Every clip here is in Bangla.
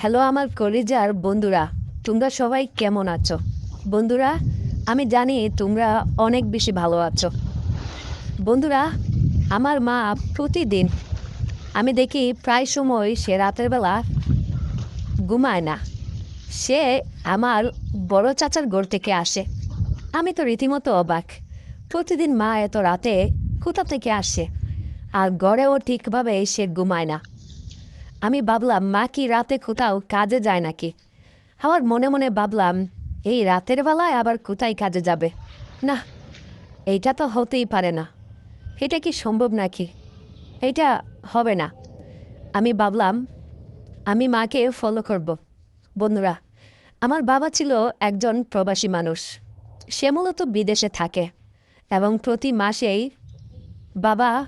হ্যালো আমার কলিজার বন্ধুরা, তোমরা সবাই কেমন আছো? বন্ধুরা, আমি জানি তোমরা অনেক বেশি ভালো আছো। বন্ধুরা, আমার মা প্রতিদিন, আমি দেখি প্রায় সময় সে রাতের বেলা ঘুমায় না। সে আমার বড় চাচার ঘর থেকে আসে। আমি তো রীতিমতো অবাক। প্রতিদিন মা এত রাতে কোথা থেকে আসে? আর গড়েও ঠিকভাবে সে ঘুমায় না। আমি ভাবলাম, মা কি রাতে কোথাও কাজে যায় নাকি? আমার মনে মনে ভাবলাম, এই রাতের বেলায় আবার কোথায় কাজে যাবে? না, এইটা তো হতেই পারে না। এটা কি সম্ভব নাকি? এটা হবে না। আমি ভাবলাম, আমি মাকে ফলো করব। বন্ধুরা, আমার বাবা ছিল একজন প্রবাসী মানুষ। সে মূলত বিদেশে থাকে এবং প্রতি মাসেই বাবা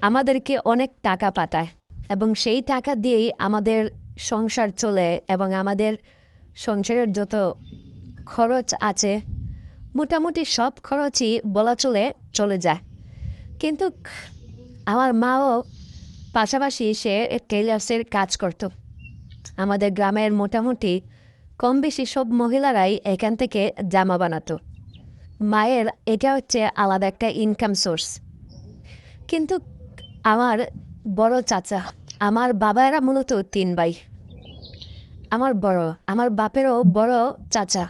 আমাদেরকে অনেক টাকা পাঠায়। এবং সেই টাকা দিয়েই আমাদের সংসার চলে এবং আমাদের সংসারের যত খরচ আছে, মোটামুটি সব খরচই বলা চলে চলে যায়। কিন্তু আমার মাও পাশাপাশি সে টেলার্সের কাজ করত। আমাদের গ্রামের মোটামুটি কম বেশি সব মহিলারাই এখান থেকে জামা বানাতো। মায়ের এটা হচ্ছে আলাদা একটা ইনকাম সোর্স কিন্তু আমার বড় চাচা। আমার বাবারা মূলত তিন ভাই। আমার বড়, আমার বাপেরও বড় চাচা।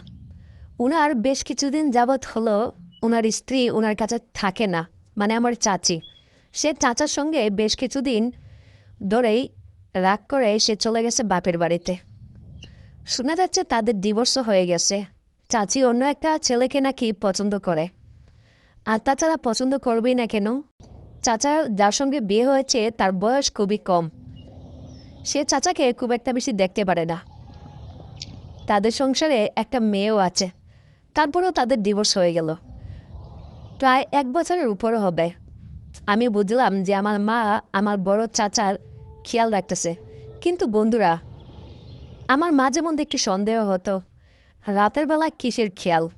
উনার বেশ কিছুদিন যাবৎ হলো ওনার স্ত্রী ওনার কাছে থাকে না মানে আমার চাচি। সে চাচার সঙ্গে বেশ কিছুদিন ধরেই রাগ করে সে চলে গেছে বাপের বাড়িতে। শোনা যাচ্ছে তাদের ডিভোর্সও হয়ে গেছে। চাচি অন্য একটা ছেলেকে নাকি পছন্দ করে। আর তাছাড়া পছন্দ করবেই না কেন? চাচা যার সঙ্গে বিয়ে হয়েছে, তার বয়স খুবই কম। সে চাচাকে খুব একটা বেশি দেখতে পারে না। তাদের সংসারে একটা মেয়েও আছে। তারপরেও তাদের ডিভোর্স হয়ে গেল। প্রায় এক বছরের উপরও হবে। আমি বুঝলাম যে আমার মা আমার বড় চাচার খেয়াল রাখতেছে। কিন্তু বন্ধুরা, আমার মাঝে মধ্যে একটু সন্দেহ হতো, রাতের বেলা কিসের খেয়াল?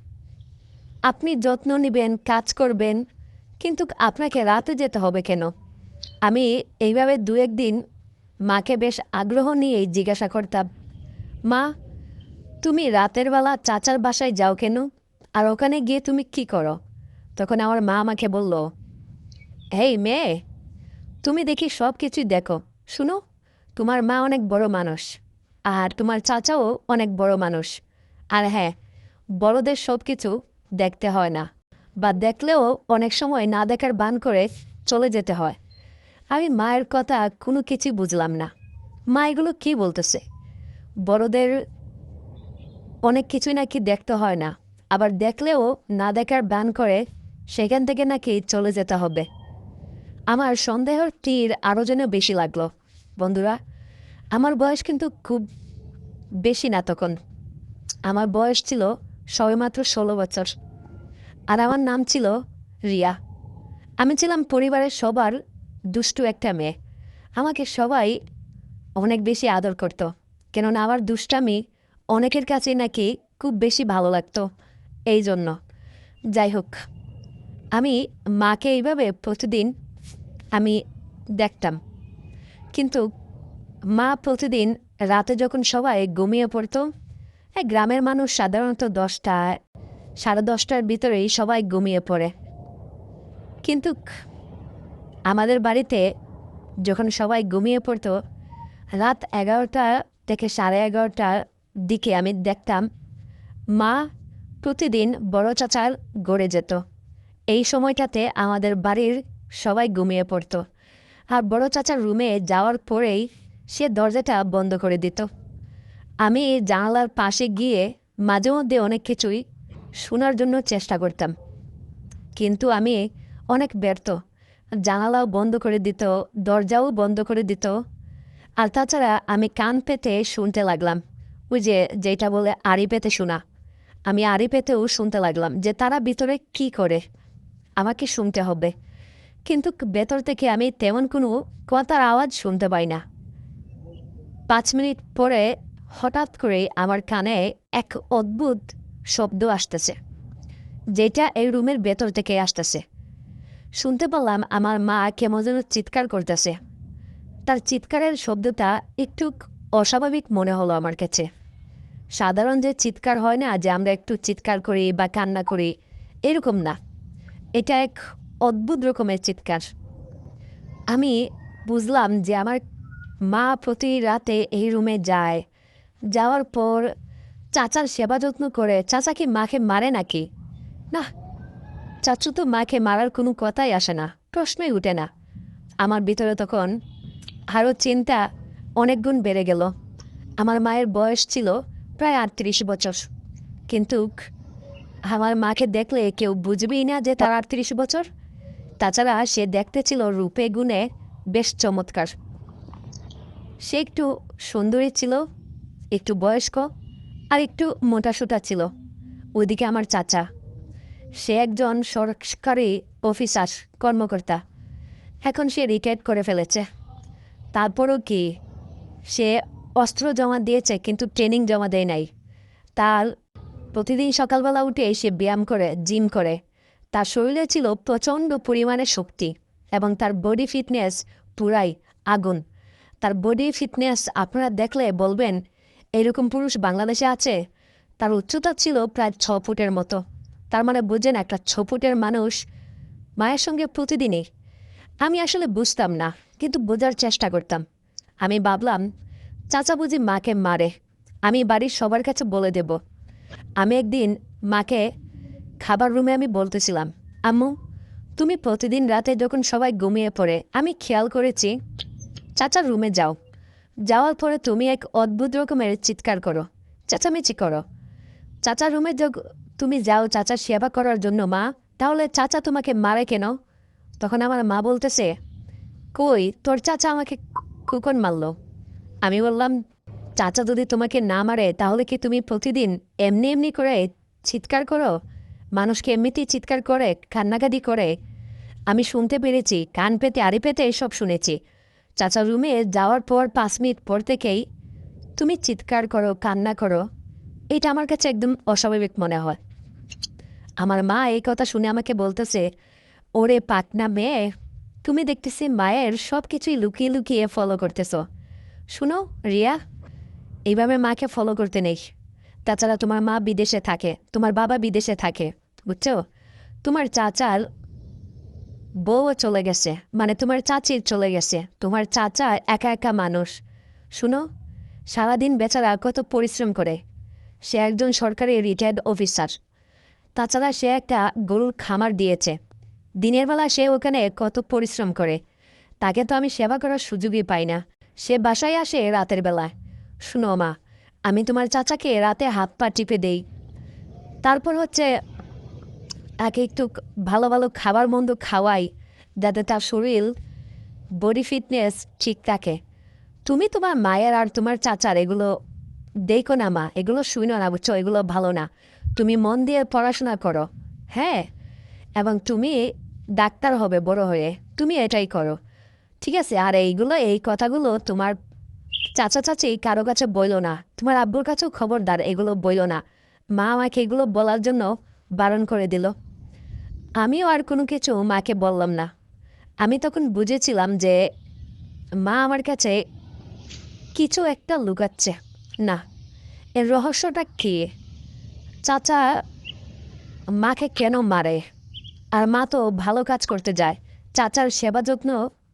আপনি যত্ন নেবেন, কাজ করবেন কিন্তু আপনাকে রাতে যেতে হবে কেন? আমি এইভাবে দু একদিন মাকে বেশ আগ্রহ নিয়েই জিজ্ঞাসা করতাম, মা, তুমি রাতের বেলা চাচার বাসায় যাও কেন? আর ওখানে গিয়ে তুমি কি করো? তখন আমার মা আমাকে বলল, হেই মেয়ে, তুমি দেখি সব কিছুই দেখো। শুনো, তোমার মা অনেক বড় মানুষ, আর তোমার চাচাও অনেক বড় মানুষ। আর হ্যাঁ বড়দের সব কিছু দেখতে হয় না। বা দেখলেও অনেক সময় না দেখার বান করে চলে যেতে হয়। আমি মায়ের কথা কোনো কিছুই বুঝলাম না। মা এগুলো কী বলতেছে? বড়দের অনেক কিছুই নাকি দেখতে হয় না। আবার দেখলেও না দেখার বান করে সেখান থেকে নাকি চলে যেতে হবে। আমার সন্দেহের তীর আরও যেন বেশি লাগল। বন্ধুরা, আমার বয়স কিন্তু খুব বেশি না তখন। আমার বয়স ছিল সবেমাত্র ষোলো বছর। আর আমার নাম ছিল রিয়া। আমি ছিলাম পরিবারের সবার দুষ্টু একটা মেয়ে। আমাকে সবাই অনেক বেশি আদর করত, কেননা আমার দুষ্টামি অনেকের কাছে নাকি খুব বেশি ভালো লাগতো। এই জন্য। যাই হোক, আমি মাকে এইভাবে প্রতিদিন আমি দেখতাম। কিন্তু মা প্রতিদিন রাতে যখন সবাই ঘুমিয়ে পড়তো গ্রামের মানুষ সাধারণত দশটা সাড়ে দশটার ভিতরেই সবাই ঘুমিয়ে পড়ে। কিন্তু আমাদের বাড়িতে যখন সবাই ঘুমিয়ে পড়তো, রাত এগারোটা থেকে সাড়ে এগারোটার দিকে আমি দেখতাম, মা প্রতিদিন বড় চাচার গড়ে যেত। এই সময়টাতে আমাদের বাড়ির সবাই ঘুমিয়ে পড়তো। আর বড় চাচার রুমে যাওয়ার পরেই সে দরজাটা বন্ধ করে দিত। আমি জানালার পাশে গিয়ে মাঝে মধ্যে অনেক কিছুই শোনার জন্য চেষ্টা করতাম। কিন্তু আমি অনেক ব্যর্থ। জানালাও বন্ধ করে দিত, দরজাও বন্ধ করে দিত। আর তাছাড়া আমি কান পেতে শুনতে লাগলাম। ওই যে যেটা বলে আড়ি পেতে শোনা। আমি আড়ি পেতেও শুনতে লাগলাম যে তারা ভিতরে কি করে? আমাকে শুনতে হবে। কিন্তু ভেতর থেকে আমি তেমন কোনো কথার আওয়াজ শুনতে পাই না। পাঁচ মিনিট পরে হঠাৎ করে আমার কানে এক অদ্ভুত শব্দ আসতেছে। যেটা এই রুমের ভেতর থেকে আসতেছে। শুনতে পেলাম আমার মা কেমন যেন চিৎকার করতেছে। তার চিৎকারের শব্দটা একটু অস্বাভাবিক মনে হলো আমার কাছে। সাধারণ যে চিৎকার হয় না যে আমরা একটু চিৎকার করি বা কান্না করি, এরকম না। এটা এক অদ্ভুত রকমের চিৎকার। আমি বুঝলাম যে আমার মা প্রতি রাতে এই রুমে যায়। যাওয়ার পর চাচার সেবা যত্ন করে চাচা কি মাকে মারে নাকি? না, চাচু তো মাকে মারার কোনো কথাই আসে না, প্রশ্নই উঠে না। আমার ভিতরে তখন আরও চিন্তা অনেক গুণ বেড়ে গেল। আমার মায়ের বয়স ছিল প্রায় আটত্রিশ বছর। কিন্তু আমার মাকে দেখলে কেউ বুঝবেই না যে তার আটত্রিশ বছর। তাছাড়া সে দেখতে ছিল রূপে গুণে বেশ চমৎকার। সে একটু সুন্দরী ছিল, একটু বয়স্ক আর একটু মোটাসোটা ছিল। ওইদিকে আমার চাচা। সে একজন সরকারি অফিসার, কর্মকর্তা। এখন সে রিটায়ার করে ফেলেছে। তারপরও কি? সে অস্ত্র জমা দিয়েছে কিন্তু ট্রেনিং জমা দেয় নাই। তার প্রতিদিন সকালবেলা উঠে সে ব্যায়াম করে জিম করে। তার শরীরে ছিল প্রচণ্ড পরিমাণে শক্তি এবং তার বডি ফিটনেস পুরাই আগুন। তার বডি ফিটনেস আপনারা দেখলে বলবেন এরকম পুরুষ বাংলাদেশে আছে? তার উচ্চতা ছিল প্রায় ছ ফুটের মতো। তার মানে বুঝেন একটা ছ ফুটের মানুষ মায়ের সঙ্গে প্রতিদিনই। আমি আসলে বুঝতাম না, কিন্তু বোঝার চেষ্টা করতাম। আমি ভাবলাম, চাচা বুঝি মাকে মারে। আমি বাড়ির সবার কাছে বলে দেব। আমি একদিন মাকে খাবার রুমে আমি বলতেছিলাম, আম্মু, তুমি প্রতিদিন রাতে যখন সবাই ঘুমিয়ে পড়ে, আমি খেয়াল করেছি, চাচার রুমে যাও। যাওয়ার পরে তুমি এক অদ্ভুত রকমের চিৎকার করো, চেঁচামেচি করো। চাচার রুমে তুমি যাও, চাচার সেবা করার জন্য, মা। তাহলে চাচা তোমাকে মারে কেন? তখন আমার মা বলতেছে, কই, তোর চাচা আমাকে কুকন মারলো। আমি বললাম, চাচা যদি তোমাকে না মারে, তাহলে কি তুমি প্রতিদিন এমনি এমনি করে চিৎকার করো? মানুষকে এমনিতেই চিৎকার করে, কান্নাকাটি করে? আমি শুনতে পেরেছি, কান পেতে, আড়ি পেতে এসব শুনেছি। চাচা রুমে যাওয়ার পর পাঁচ মিনিট পর থেকেই, তুমি চিৎকার করো, কান্না করো, এটা আমার কাছে একদম অস্বাভাবিক মনে হয়। আমার মা এই কথা শুনে আমাকে বলতেছে, ওরে পাটনা মেয়ে, তুমি দেখতেছি মায়ের সব কিছুই লুকিয়ে লুকিয়ে ফলো করতেছ। শুনো, রিয়া, এইভাবে মাকে ফলো করতে নেই। তাছাড়া তোমার মা বিদেশে থাকে, তোমার বাবা বিদেশে থাকে, বুঝছ? তোমার চাচার বউও চলে গেছে। মানে তোমার চাচির চলে গেছে। তোমার চাচা একা একা মানুষ। শুনো, সারাদিন বেচারা কত পরিশ্রম করে। সে একজন সরকারি রিটায়ার্ড অফিসার তাছাড়া সে একটা গরুর খামার দিয়েছে। দিনের বেলা সে ওখানে কত পরিশ্রম করে। তাকে তো আমি সেবা করার সুযোগই পাই না। সে বাসায় আসে রাতের বেলায়। শুনো মা, আমি তোমার চাচাকে রাতে হাত পা টিপে দেই। তারপর হচ্ছে একে একটু ভালো ভালো খাবার মন্দ খাওয়াই, যাতে তার শরীর বডি ফিটনেস ঠিক থাকে। তুমি তোমার মায়ের আর তোমার চাচার এগুলো দেখো না মা, এগুলো শুনো না, বুঝছ? এগুলো ভালো না। তুমি মন দিয়ে পড়াশোনা করো হ্যাঁ? এবং তুমি ডাক্তার হবে বড় হয়ে, তুমি এটাই করো, ঠিক আছে? আর এইগুলো, এই কথাগুলো তোমার চাচা চাচি কারও কাছে বইলো না, তোমার আব্বুর কাছেও খবরদার, এগুলো বইলো না। মা আমাকে এগুলো বলার জন্য বারণ করে দিল। আমিও আর কোনো কিছু মাকে বললাম না। আমি তখন বুঝেছিলাম যে মা আমার কাছে কিছু একটা লুকাচ্ছে। না, এর রহস্যটা কী? চাচা মাকে কেন মারে? আর মা তো ভালো কাজ করতে যায়, চাচার সেবা যত্ন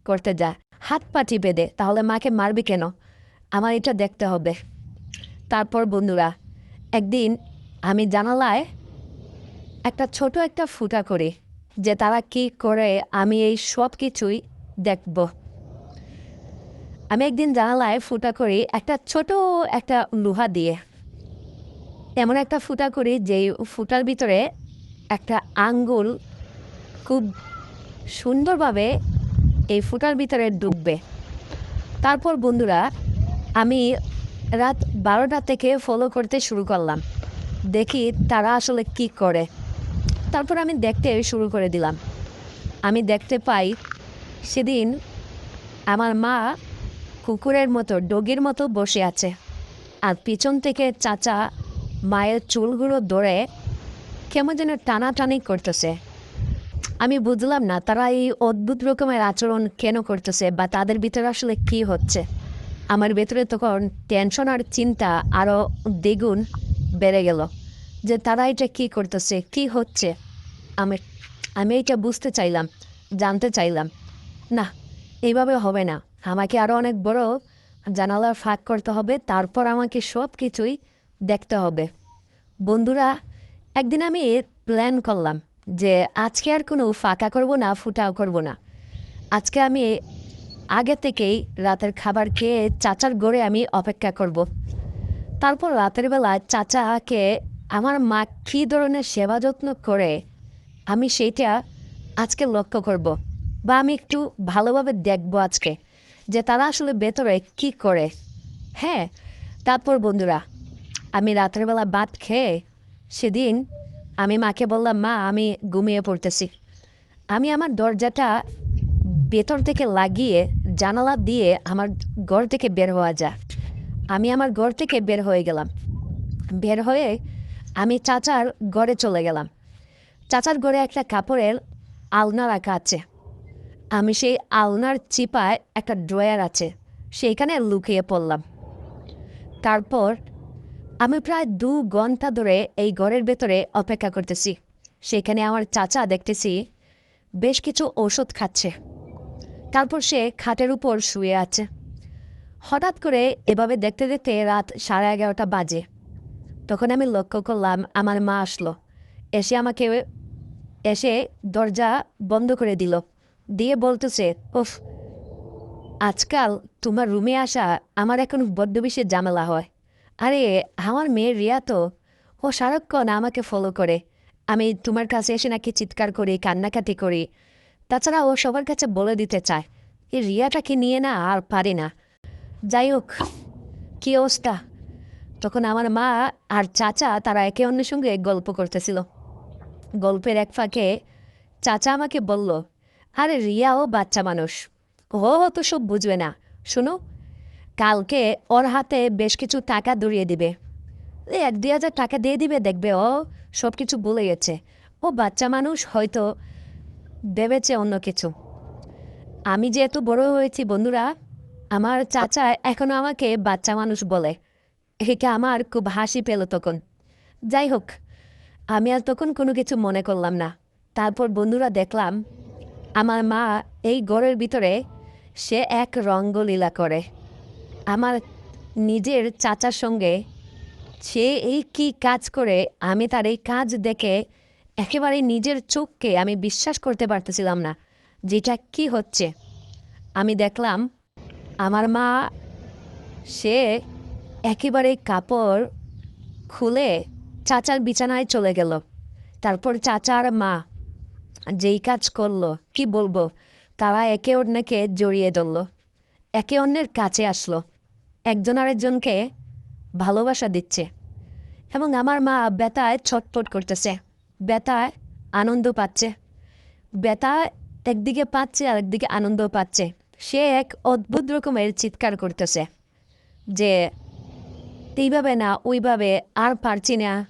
করতে যায়। হাত পাটি বেঁধে তাহলে মাকে মারবে কেন? আমার এটা দেখতে হবে। তারপর বন্ধুরা, একদিন আমি জানালায় একটা ছোট একটা ফুটা করি, যে তারা কি করে, আমি এই সব কিছুই দেখব। আমি একদিন জানালায় ফুটা করি একটা ছোট একটা লোহা দিয়ে, এমন একটা ফুটা করি যে ফুটার ভিতরে একটা আঙ্গুল খুব সুন্দরভাবে এই ফুটার ভিতরে ডুববে। তারপর বন্ধুরা, আমি রাত বারোটা থেকে ফলো করতে শুরু করলাম। দেখি তারা আসলে কি করে। তারপর আমি দেখতে শুরু করে দিলাম। আমি দেখতে পাই সেদিন আমার মা কুকুরের মতো, ডগির মতো বসে আছে। আর পিছন থেকে চাচা মায়ের চুলগুলো ধরে কেমন যেন টানাটানি করতেছে। আমি বুঝলাম না, তারা এই অদ্ভুত রকমের আচরণ কেন করতেছে বা তাদের ভিতরে আসলে কি হচ্ছে। আমার ভেতরে তখন টেনশন আর চিন্তা আরও দ্বিগুণ বেড়ে গেল। যে তারা এটা কী করতেছে, কী হচ্ছে? আমি আমি এটা বুঝতে চাইলাম, জানতে চাইলাম। না এইভাবে হবে না। আমাকে আরও অনেক বড় জানালার ফাঁক করতে হবে, তারপর আমাকে সব কিছুই দেখতে হবে। বন্ধুরা, একদিন আমি প্ল্যান করলাম যে আজকে আর কোনো ফাঁকা করব না, ফুটাও করব না। আজকে আমি আগে থেকেই রাতের খাবার খেয়ে চাচার গড়ে আমি অপেক্ষা করব। তারপর রাতের বেলা চাচাকে আমার মা কী ধরনের সেবা যত্ন করে, আমি সেইটা আজকে লক্ষ্য করব। বা আমি একটু ভালোভাবে দেখব আজকে যে তারা আসলে ভেতরে কি করে। হ্যাঁ তারপর বন্ধুরা, আমি রাতের বেলা ভাত খেয়ে সেদিন আমি মাকে বললাম, মা, আমি ঘুমিয়ে পড়তেছি। আমি আমার দরজাটা ভেতর থেকে লাগিয়ে, জানালা দিয়ে আমার ঘর থেকে বের হওয়া যায় আমি আমার ঘর থেকে বের হয়ে গেলাম। বের হয়ে আমি চাচার ঘরে চলে গেলাম। চাচার ঘরে একটা কাপড়ের আলনা রাখা আছে। আমি সেই আলনার চিপায় একটা ড্রয়ার আছে, সেইখানে লুকিয়ে পড়লাম। তারপর আমি প্রায় দু ঘণ্টা ধরে এই ঘরের ভেতরে অপেক্ষা করতেছি। সেখানে আমার চাচা দেখতেছি বেশ কিছু ওষুধ খাচ্ছে। তারপর সে খাটের উপর শুয়ে আছে। হঠাৎ করে এভাবে দেখতে দেখতে রাত সাড়ে এগারোটা বাজে। তখন আমি লক্ষ্য করলাম আমার মা আসলো। এসে আমাকে এসে দরজা বন্ধ করে দিল। দিয়ে বলতেছে, উফ, আজকাল তোমার রুমে আসা আমার এখন বড্ড ঝামেলা হয়। আরে, আমার মেয়ে রিয়া তো, ও সারাক্ষণ আমাকে ফলো করে। আমি তোমার কাছে এসে নাকি চিৎকার করি, কান্নাকাটি করি। তাছাড়া ও সবার কাছে বলে দিতে চায়। এই রিয়াটাকে নিয়ে না আর পারি না। যাই হোক, কী অবস্থা? তখন আমার মা আর চাচা, তারা একে অন্যের সঙ্গে গল্প করতেছিল। গল্পের এক ফাঁকে চাচা আমাকে বলল, আরে রিয়াও বাচ্চা মানুষ। ও তো সব বুঝবে না। শোনো, কালকে ওর হাতে বেশ কিছু টাকা দড়িয়ে দিবে। এক দুই হাজার টাকা দিয়ে দিবে, দেখবে ও সব কিছু বলে গেছে। ও বাচ্চা মানুষ, হয়তো ভেবেছে অন্য কিছু। আমি যেহেতু বড় হয়েছি, বন্ধুরা, আমার চাচা এখনও আমাকে বাচ্চা মানুষ বলে। এটা আমার খুব হাসি পেল তখন। যাই হোক আমি আর তখন কোনো কিছু মনে করলাম না। তারপর বন্ধুরা দেখলাম, আমার মা এই ঘরের ভিতরে সে এক রঙ্গলীলা করে। আমার নিজের চাচার সঙ্গে সে এই কি কাজ করে, আমি তার এই কাজ দেখে একেবারে নিজের চোখকে আমি বিশ্বাস করতে পারতেছিলাম না, যেটা কি হচ্ছে। আমি দেখলাম, আমার মা সে একেবারে কাপড় খুলে চাচার বিছানায় চলে গেল। তারপর চাচার মা যেই কাজ করল, কি বলব, তারা একে অন্যকে জড়িয়ে ধরল। একে অন্যের কাছে আসলো। একজন আরেকজনকে ভালোবাসা দিচ্ছে এবং আমার মা ব্যথায় ছটফট করতেছে। ব্যথায় আনন্দ পাচ্ছে। ব্যথা একদিকে পাচ্ছে আর একদিকে আনন্দ পাচ্ছে। সে এক অদ্ভুত রকমের চিৎকার করতেছে যে এইভাবে না, ওইভাবে আর পারছি না।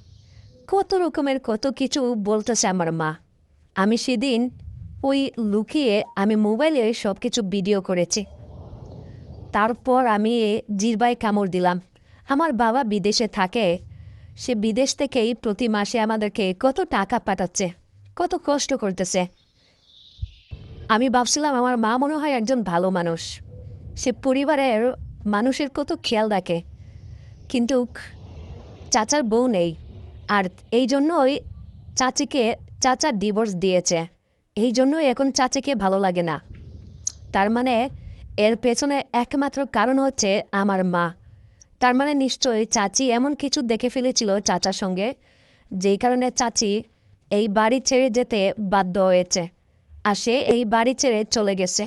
কত রকমের কত কিছু বলতেছে আমার মা। আমি সেদিন ওই লুকিয়ে আমি মোবাইলে সব কিছু ভিডিও করেছি। তারপর আমি জিরবাই কামড় দিলাম। আমার বাবা বিদেশে থাকে। সে বিদেশ থেকেই প্রতি মাসে আমাদেরকে কত টাকা পাঠাচ্ছে, কত কষ্ট করতেছে। আমি ভাবছিলাম আমার মা মনে হয় একজন ভালো মানুষ। সে পরিবারের মানুষের কত খেয়াল রাখে। কিন্তু চাচার বউ নেই। আর এই জন্যই চাচিকে, চাচা ডিভোর্স দিয়েছে। এই জন্যই এখন চাচিকে ভালো লাগে না। তার মানে এর পেছনে একমাত্র কারণ হচ্ছে আমার মা। তার মানে নিশ্চয়ই চাচি এমন কিছু দেখে ফেলেছিল চাচার সঙ্গে, যেই কারণে চাচি এই বাড়ি ছেড়ে যেতে বাধ্য হয়েছে আর সে এই বাড়ি ছেড়ে চলে গেছে।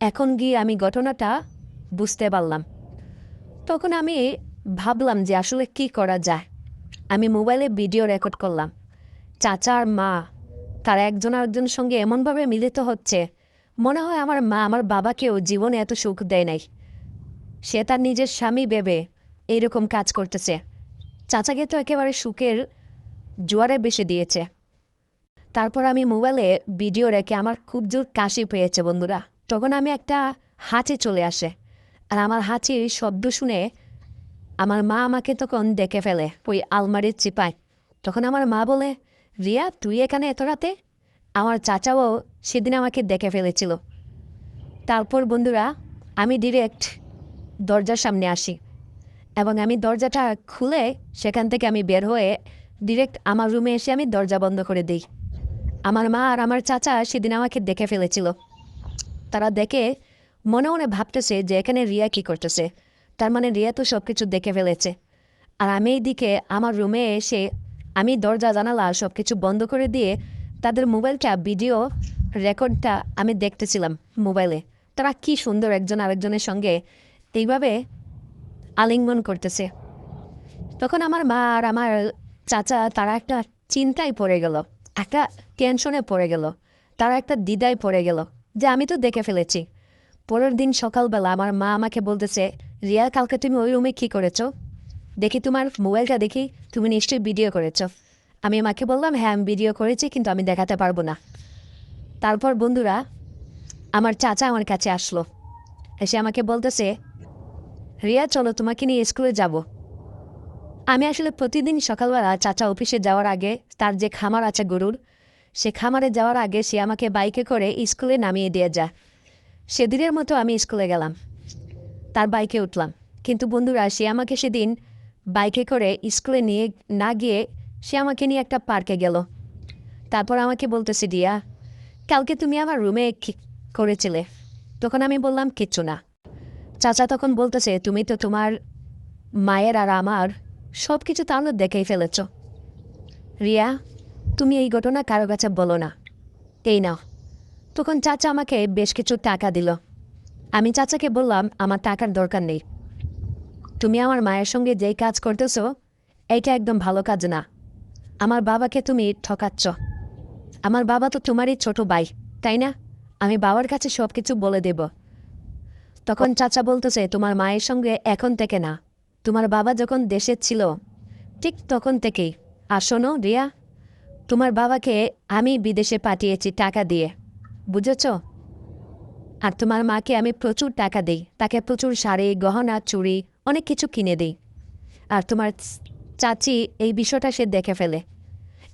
এখন গিয়ে আমি ঘটনাটা বুঝতে পারলাম। তখন আমি ভাবলাম যে আসলে কি করা যায়। আমি মোবাইলে ভিডিও রেকর্ড করলাম। চাচা আর মা, তারা একজন আরেকজনের সঙ্গে এমনভাবে মিলিত হচ্ছে, মনে হয় আমার মা আমার বাবাকেও জীবনে এত সুখ দেয় নাই। সে তার নিজের স্বামী ভেবে এইরকম কাজ করতেছে। চাচাকে তো একেবারে সুখের জোয়ারে বেসে দিয়েছে। তারপর আমি মোবাইলে ভিডিও রেখে আমার খুব জোর কাশি পেয়েছে বন্ধুরা। তখন আমি একটা হাঁচে চলে আসে। আর আমার হাঁচির শব্দ শুনে আমার মা আমাকে তখন দেখে ফেলে, ওই আলমারির চিপায়। তখন আমার মা বলে, রিয়া, তুই এখানে এত রাতে? আমার চাচাও সেদিন আমাকে দেখে ফেলেছিল। তারপর বন্ধুরা, আমি ডিরেক্ট দরজার সামনে আসি এবং আমি দরজাটা খুলে সেখান থেকে আমি বের হয়ে ডিরেক্ট আমার রুমে এসে আমি দরজা বন্ধ করে দিই। আমার মা আর আমার চাচা সেদিন আমাকে দেখে ফেলেছিল। তারা দেখে মনে মনে ভাবতেছে যে এখানে রিয়া কী করতেছে। তার মানে রিয়া তো সব কিছু দেখে ফেলেছে। আর আমি এইদিকে আমার রুমে এসে আমি দরজা, জানালা সব কিছু বন্ধ করে দিয়ে তাদের মোবাইলটা ভিডিও রেকর্ডটা আমি দেখতেছিলাম মোবাইলে তারা কি সুন্দর একজন আরেকজনের সঙ্গে এইভাবে আলিঙ্গন করতেছে। তখন আমার মা আর আমার চাচা, তারা একটা চিন্তায় পড়ে গেল, একটা টেনশনে পড়ে গেল, তারা একটা দ্বিধায় পড়ে গেল যে আমি তো দেখে ফেলেছি। পরের দিন সকালবেলা আমার মা আমাকে বলতেছে রিয়া কালকে তুমি ওই রুমে কী করেছ? দেখি তোমার মোবাইলটা দেখি, তুমি নিশ্চয়ই ভিডিও করেছ। আমি মাকে বললাম হ্যাঁ আমি ভিডিও করেছি, কিন্তু আমি দেখাতে পারব না। তারপর বন্ধুরা, আমার চাচা আমার কাছে আসলো। এসে আমাকে বলতেছে, রিয়া, চলো তোমাকে নিয়ে স্কুলে যাব। আমি আসলে প্রতিদিন সকালবেলা চাচা অফিসে যাওয়ার আগে, তার যে খামার আছে গরুর, সে খামারে যাওয়ার আগে সে আমাকে বাইকে করে স্কুলে নামিয়ে দিয়ে যায়। সেদিনের মতো আমি স্কুলে গেলাম। তার বাইকে উঠলাম। কিন্তু বন্ধুরা, সে আমাকে সেদিন বাইকে করে স্কুলে নিয়ে, না গিয়ে সে আমাকে নিয়ে একটা পার্কে গেল। তারপর আমাকে বলতেছে দিয়া কালকে তুমি আমার রুমে করেছিলে? তখন আমি বললাম, কিচ্ছু না। চাচা তখন বলতেছে, তুমি তো তোমার মায়ের আর আমার সব কিছু তাহলে দেখেই ফেলেছ। রিয়া, তুমি এই ঘটনা কারও কাছে বলো না। এই নাও। তখন চাচা আমাকে বেশ কিছু টাকা দিল। আমি চাচাকে বললাম, আমার টাকার দরকার নেই। তুমি আমার মায়ের সঙ্গে যেই কাজ করতেছ, এইটা একদম ভালো কাজ না। আমার বাবাকে তুমি ঠকাচ্ছ। আমার বাবা তো তোমারই ছোট ভাই, তাই না? আমি বাবার কাছে সব কিছু বলে দেব। তখন চাচা বলতেছে, তোমার মায়ের সঙ্গে এখন থেকে না। তোমার বাবা যখন দেশে ছিল, ঠিক তখন থেকেই। আর শোনো রিয়া, তোমার বাবাকে আমি বিদেশে পাঠিয়েছি টাকা দিয়ে। বুঝেছ? আর তোমার মাকে আমি প্রচুর টাকা দিই। তাকে প্রচুর শাড়ি, গহনা, চুড়ি, অনেক কিছু কিনে দিই। আর তোমার চাচি এই বিষয়টা সে দেখে ফেলে।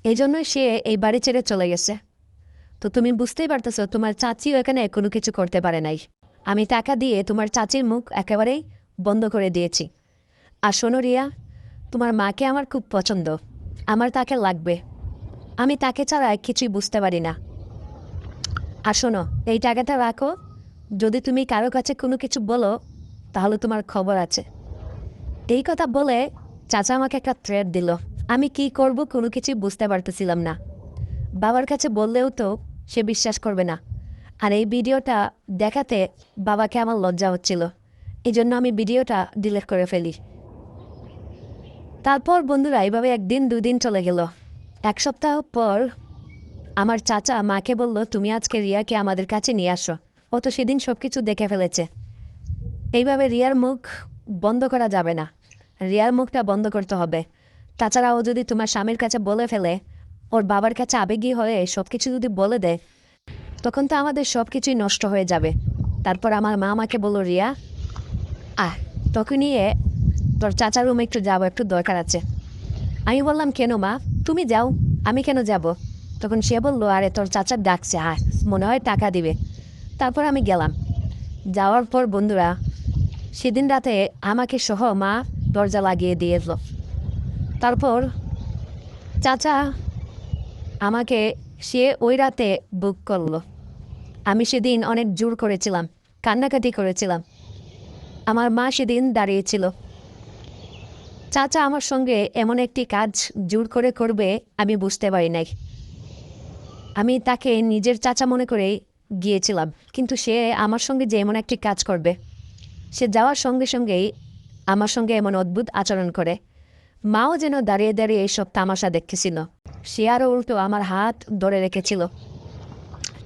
এই জন্যই সে এই বাড়ি ছেড়ে চলে গেছে। তো তুমি বুঝতেই পারতেছো, তোমার চাচিও এখানে কোনো কিছু করতে পারে নাই। আমি টাকা দিয়ে তোমার চাচির মুখ একেবারেই বন্ধ করে দিয়েছি। আর শোনো রিয়া, তোমার মাকে আমার খুব পছন্দ। আমার তাকে লাগবে। আমি তাকে ছাড়া কিছুই বুঝতে পারি না। আর শোনো, এই টাকাটা রাখো। যদি তুমি কারও কাছে কোনো কিছু বলো, তাহলে তোমার খবর আছে। এই কথা বলে চাচা আমাকে একটা থ্রেড দিল। আমি কি করব কোনো কিছুই বুঝতে পারতেছিলাম না। বাবার কাছে বললেও তো সে বিশ্বাস করবে না। আর এই ভিডিওটা দেখাতে বাবাকে আমার লজ্জা হচ্ছিল। এই জন্য আমি ভিডিওটা ডিলেট করে ফেলি। তারপর বন্ধুরা এইভাবে একদিন দুদিন চলে গেল। এক সপ্তাহ পর আমার চাচা মাকে বলল, তুমি আজকে রিয়াকে আমাদের কাছে নিয়ে আসো। ও তো সেদিন সব কিছু দেখে ফেলেছে। এইভাবে রিয়ার মুখ বন্ধ করা যাবে না। রিয়ার মুখটা বন্ধ করতে হবে। তাছাড়া ও যদি তোমার স্বামীর কাছে বলে ফেলে, ওর বাবার কাছে আবেগী হয়ে সব কিছু যদি বলে দেয়, তখন তো আমাদের সব কিছুই নষ্ট হয়ে যাবে। তারপর আমার মা আমাকে বলল, রিয়া, আহ তখন নিয়ে তোর চাচার রুমে একটু যাব, একটু দরকার আছে। আমি বললাম, কেন মা? তুমি যাও, আমি কেন যাব? তখন সে বলল, আরে, তোর চাচার ডাকছে আয় মনে হয় টাকা দিবে। তারপর আমি গেলাম। যাওয়ার পর বন্ধুরা, সেদিন রাতে আমাকে সহ মা দরজা লাগিয়ে দিয়ে এলো। তারপর চাচা আমাকে, সে ওই রাতে বুক করল। আমি সেদিন অনেক জোর করেছিলাম, কান্নাকাটি করেছিলাম। আমার মা সেদিন দাঁড়িয়েছিল। চাচা আমার সঙ্গে এমন একটি কাজ জোর করে করবে আমি বুঝতে পারি নাই। আমি তাকে নিজের চাচা মনে করে গিয়েছিলাম। কিন্তু সে আমার সঙ্গে যে এমন একটি কাজ করবে, সে যাওয়ার সঙ্গে সঙ্গেই আমার সঙ্গে এমন অদ্ভুত আচরণ করে। মাও যেন দাঁড়িয়ে দাঁড়িয়ে এইসব তামাশা দেখেছিল সে আরও উল্টো আমার হাত ধরে রেখেছিল।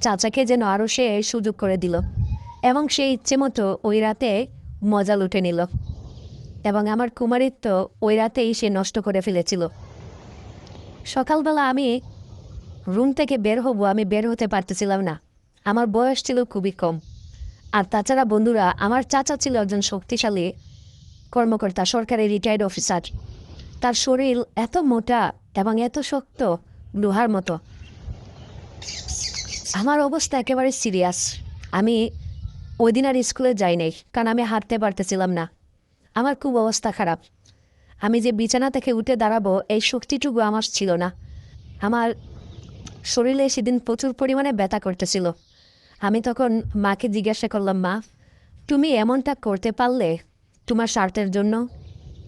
চাচাকে যেন আরও সে সুযোগ করে দিল এবং সে ইচ্ছে মতো ওই রাতে মজা লুটে নিল এবং আমার কুমারিত্ব ওই রাতেই সে নষ্ট করে ফেলেছিল। সকালবেলা আমি রুম থেকে বের হব, আমি বের হতে পারতেছিলাম না। আমার বয়স ছিল খুবই কম। আর তাছাড়া বন্ধুরা, আমার চাচা ছিল একজন শক্তিশালী কর্মকর্তা, সরকারি রিটায়ার্ড অফিসার তার শরীর এত মোটা এবং এত শক্ত, লোহার মতো। আমার অবস্থা একেবারে সিরিয়াস আমি ওই দিন আর স্কুলে যাই নাই, কারণ আমি হাঁটতে পারতেছিলাম না। আমার খুব অবস্থা খারাপ। আমি যে বিছানা থেকে উঠে দাঁড়াবো, এই শক্তিটুকু আমার ছিল না। আমার শরীরে সেদিন প্রচুর পরিমাণে ব্যথা করতেছিল। আমি তখন মাকে জিজ্ঞাসা করলাম, মা, তুমি এমনটা করতে পারলে তোমার স্বার্থের জন্য?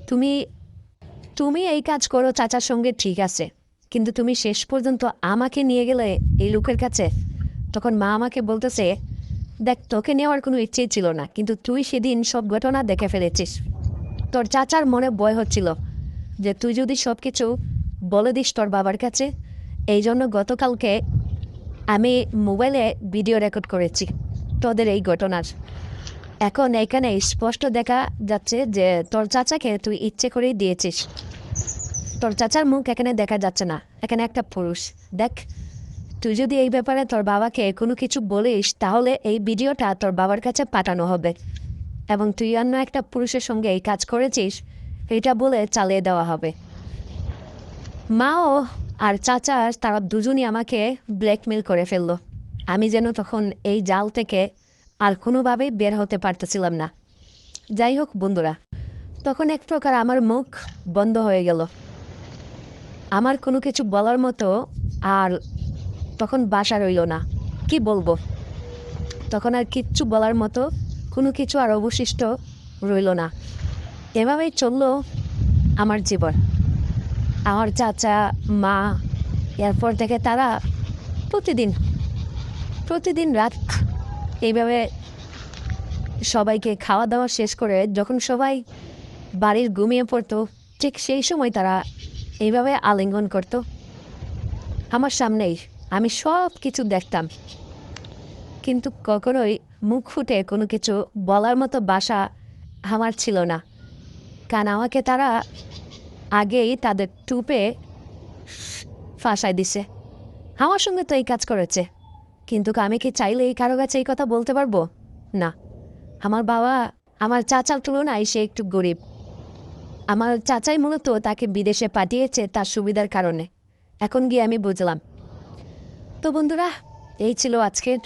তুমি তুমি এই কাজ করো, চাচার সঙ্গে ঠিক আছে। কিন্তু তুমি শেষ পর্যন্ত আমাকে নিয়ে গেলে এই লোকের কাছে? তখন মা আমাকে বলতেছে, দেখ, তোকে নেওয়ার কোনো ইচ্ছেই ছিল না, কিন্তু তুই সেদিন সব ঘটনা দেখে ফেলেছিস। তোর চাচার মনে ভয় হচ্ছিল যে তুই যদি সব কিছু বলে দিস তোর বাবার কাছে, এই জন্য গতকালকে আমি মোবাইলে ভিডিও রেকর্ড করেছি, তোদের এই ঘটনার। এখন এখানে স্পষ্ট দেখা যাচ্ছে যে তোর চাচাকে তুই ইচ্ছে করেই দিয়েছিস। তোর চাচার মুখ এখানে দেখা যাচ্ছে না, এখানে একটা পুরুষ। দেখ, তুই যদি এই ব্যাপারে তোর বাবাকে কোনো কিছু বলিস, তাহলে এই ভিডিওটা তোর বাবার কাছে পাঠানো হবে। এবং তুই অন্য একটা পুরুষের সঙ্গে এই কাজ করেছিস, এটা বলে চালিয়ে দেওয়া হবে। মাও আর চাচা তারা দুজনই আমাকে ব্ল্যাকমেল করে ফেলল। আমি যেন তখন এই জাল থেকে আর কোনোভাবেই বের হতে পারতেছিলাম না। যাই হোক, বন্ধুরা, তখন এক প্রকার আমার মুখ বন্ধ হয়ে গেল। আমার কোনো কিছু বলার মতো আর তখন বাসা রইল না। কি বলব? তখন আর কিচ্ছু বলার মতো কোনো কিছু আর অবশিষ্ট রইল না। এভাবেই চলল আমার জীবন। চাচা, মা, এরপর থেকে তারা প্রতিদিন প্রতিদিন রাত এইভাবে সবাইকে খাওয়া দাওয়া শেষ করে যখন সবাই বাড়ির ঘুমিয়ে পড়তো, ঠিক সেই সময় তারা এইভাবে আলিঙ্গন করত। আমার সামনেই আমি সব কিছু দেখতাম। কিন্তু কখনোই মুখ ফুটে কোনো কিছু বলার মতো বাসা আমার ছিল না। কারণ আমাকে তারা আগেই তাদের টুপে ফাঁসাই দিছে। আমার সঙ্গে তো এই কাজ করেছে। কিন্তু আমি কি চাইলে এই কারও কাছে এই কথা বলতে পারব? না। আমার বাবা, আমার চাচার তুলনায় সে একটু গরিব। আমার চাচাই মূলত তাকে বিদেশে পাঠিয়েছে তার সুবিধার কারণে। এখন গিয়ে আমি বুঝলাম। তো বন্ধুরা, এই ছিল আজকের